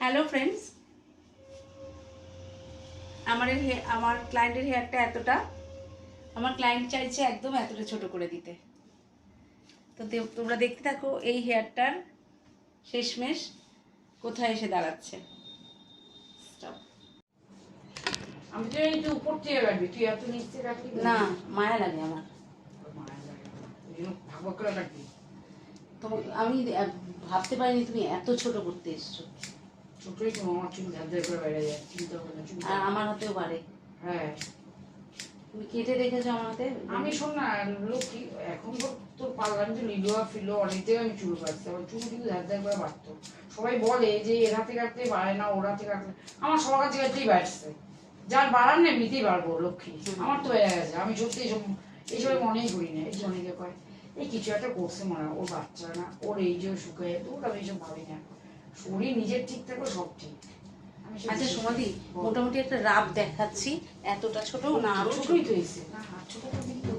Hello friends আমার আমার ক্লায়েন্টের হেয়ারটা এতটা আমার ক্লায়েন্ট চাইছে একদম এতটা ছোট করে দিতে। তো তোমরা দেখতে থাকো এই হেয়ারটার শেষমেশ কোথায় এসে দাঁড়াচ্ছে। আমি তো এই যে উপর থেকে রাখবি তুই এত নিচ রাখবি না মায়া লাগে আমার। লাগে আমি ভাবতে পারিনি তুমি এত ছোট করতে এসছো। ছোটই তো আমার চুল ধার ধার করে বেড়ে যায় চিন্তা করে চুল আর আমার হাতেও পারে হ্যাঁ। তুমি কেটে রেখেছো আমার হাতে? আমি শোন না লক্ষ্মী এখন তো পারলাম যে লিলোয়া ফিলো অনেক আমি চুল কাটতে আমার চুল কিন্তু ধার ধার করে বাড়তো। সবাই বলে যে এর হাতে কাটতে বাড়ে না ওর হাতে কাটতে আমার সবার কাছে কাটতেই বাড়ছে। যার বাড়ার না এমনিতেই বাড়বো লক্ষ্মী। আমার তো হয়ে গেছে আমি সত্যি এইসব এইসব মনেই করি না। এই যে অনেকে কয় এই কিছু একটা করছে মনে হয়, ওর বাচ্চা না ওর এই যে শুকায় তো আমি এইসব ভাবি না। শরীর নিজের ঠিক থাকলে সব ঠিক। আচ্ছা সমাধি মোটামুটি একটা রাব দেখাচ্ছি এতটা ছোট না আরও ছোটই তো এসে না ছোট তো কিন্তু